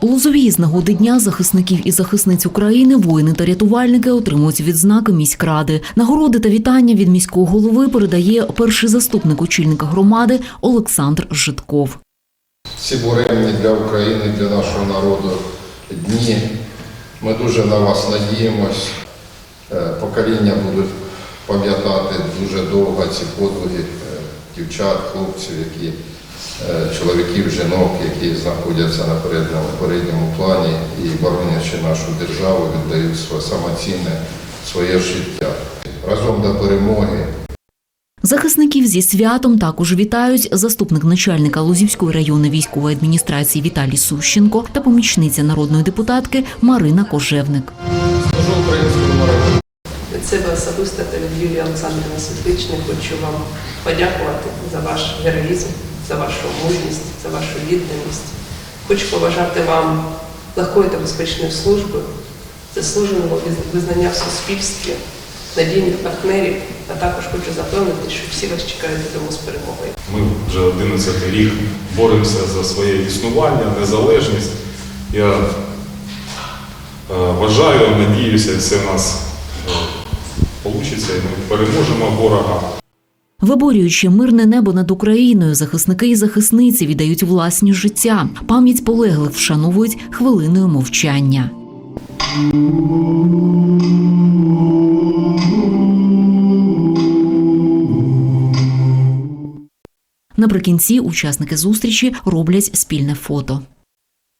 У Лозовій з нагоди Дня захисників і захисниць України воїни та рятувальники отримують відзнаки міськради. Нагороди та вітання від міського голови передає перший заступник очільника громади Олександр Житков. ці буремні для України, для нашого народу дні. Ми дуже на вас надіємось. Е, Покоління будуть пам'ятати дуже довго ці подвиги е, дівчат, хлопців, які чоловіків, жінок, які знаходяться на передньому, передньому плані і боронячи нашу державу, віддають своє самоцінне своє життя. Разом до перемоги. Захисників зі святом також вітають заступник начальника Лозівської районної військової адміністрації Віталій Сущенко та помічниця народної депутатки Марина Кожевник. Служу українському народу. Від себе особисто та від Юлії Олександрівни Світличної хочу вам подякувати за ваш героїзм, за вашу мужність, за вашу відданість. Хочу побажати вам легкої та безпечної служби, заслуженого визнання в суспільстві, надійних партнерів, а також хочу запевнити, що всі вас чекають додому з перемогою. Ми вже 11 рік боремося за своє існування, незалежність. Я е, вважаю, надіюся, все в нас вийде, і ми переможемо ворога. Виборюючи мирне небо над Україною, захисники і захисниці віддають власні життя. Пам'ять полеглих вшановують хвилиною мовчання. Наприкінці учасники зустрічі роблять спільне фото.